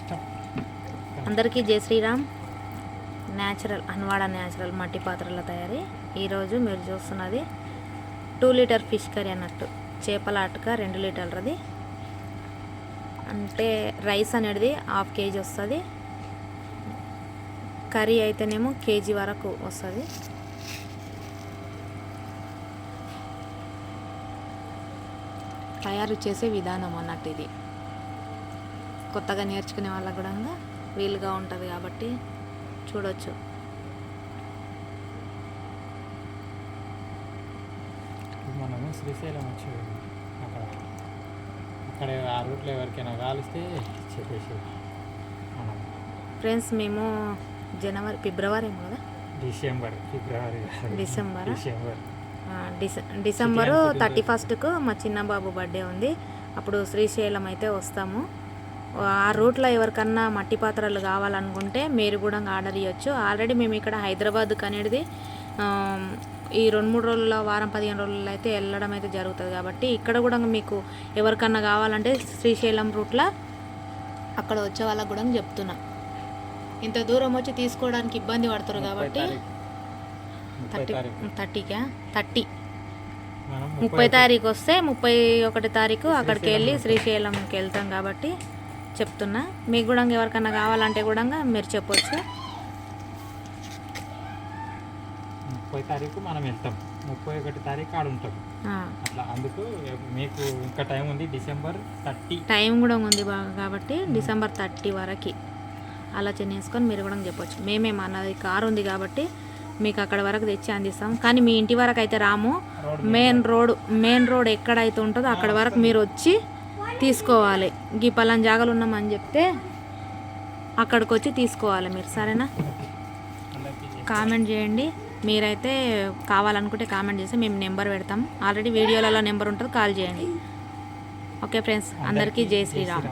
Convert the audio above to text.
ఇష్టం. అందరికీ జై శ్రీరామ్. న్యాచురల్ అన్వాడ న్యాచురల్ మట్టి పాత్రల తయారీ. ఈరోజు మీరు చూస్తున్నది టూ లీటర్ ఫిష్ కర్రీ అన్నట్టు. చేపల అటుక రెండు లీటర్లది. అంటే రైస్ అనేది హాఫ్ కేజీ వస్తుంది. కర్రీ అయితేనేమో కేజీ వరకు వస్తుంది. తయారు చేసే విధానం అన్నట్టు ఇది. కొత్తగా నేర్చుకునే వాళ్ళకు కూడా వీలుగా ఉంటుంది కాబట్టి చూడొచ్చు ఇప్పుడు మనము శ్రీశైలం వచ్చి అక్కడ అక్కడ ఆ రూట్లో ఎవరికైనా కాలిస్తే చెప్పేసి మనం ఫ్రెండ్స్ మేము జనవరి ఫిబ్రవరి ఏమో కదా డిసెంబర్ ఫిబ్రవరి. డిసెంబరా? December December. థర్టీ ఫస్ట్కు మా చిన్న బాబు బర్త్డే ఉంది అప్పుడు శ్రీశైలం అయితే వస్తాము ఆ రూట్లో ఎవరికన్నా మట్టి పాత్రలు కావాలనుకుంటే మీరు కూడా ఆర్డర్ ఇవ్వచ్చు ఆల్రెడీ మేము ఇక్కడ హైదరాబాద్కి అనేది ఈ రెండు మూడు రోజుల వారం పదిహేను రోజుల్లో అయితే వెళ్ళడం అయితే జరుగుతుంది. కాబట్టి ఇక్కడ కూడా మీకు ఎవరికన్నా కావాలంటే శ్రీశైలం రూట్లో అక్కడ వచ్చే వాళ్ళకు కూడా చెప్తున్నా. ఇంత దూరం వచ్చి తీసుకోవడానికి ఇబ్బంది పడతారు కాబట్టి థర్టీ థర్టీకా? థర్టీ. ముప్పై తారీఖు వస్తే ముప్పై ఒకటి తారీఖు అక్కడికి వెళ్ళి శ్రీశైలంకి వెళ్తాం కాబట్టి చెప్తున్నా. మీకు కూడా ఎవరికన్నా కావాలంటే కూడా మీరు చెప్పొచ్చు. ముప్పై తారీఖు మనం వెళ్తాం. ముప్పై ఒకటి తారీఖు ఆడ ఉంటాం. అట్లా అందుకు మీకు ఇంకా టైం ఉంది డిసెంబర్ థర్టీ. టైం కూడా ఉంది బాగా కాబట్టి డిసెంబర్ థర్టీ వరకు ఆలోచన చేసుకొని మీరు కూడా చెప్పొచ్చు. మేమే మనది కారు ఉంది కాబట్టి మీకు అక్కడ వరకు తెచ్చి అందిస్తాం. కానీ మీ ఇంటి వరకు అయితే రాము. మెయిన్ రోడ్ మెయిన్ రోడ్ ఎక్కడైతే ఉంటుందో అక్కడ వరకు మీరు వచ్చి తీసుకోవాలి. గీ పలాన్ జాగాలు ఉన్నామని చెప్తే అక్కడికి వచ్చి తీసుకోవాలి మీరు సరేనా? కామెంట్ చేయండి. మీరైతే కావాలనుకుంటే కామెంట్ చేసి మేము నెంబర్ పెడతాం. ఆల్రెడీ వీడియోలలో నెంబర్ ఉంటుంది కాల్ చేయండి. ఓకే ఫ్రెండ్స్ అందరికీ జై శ్రీరామ్.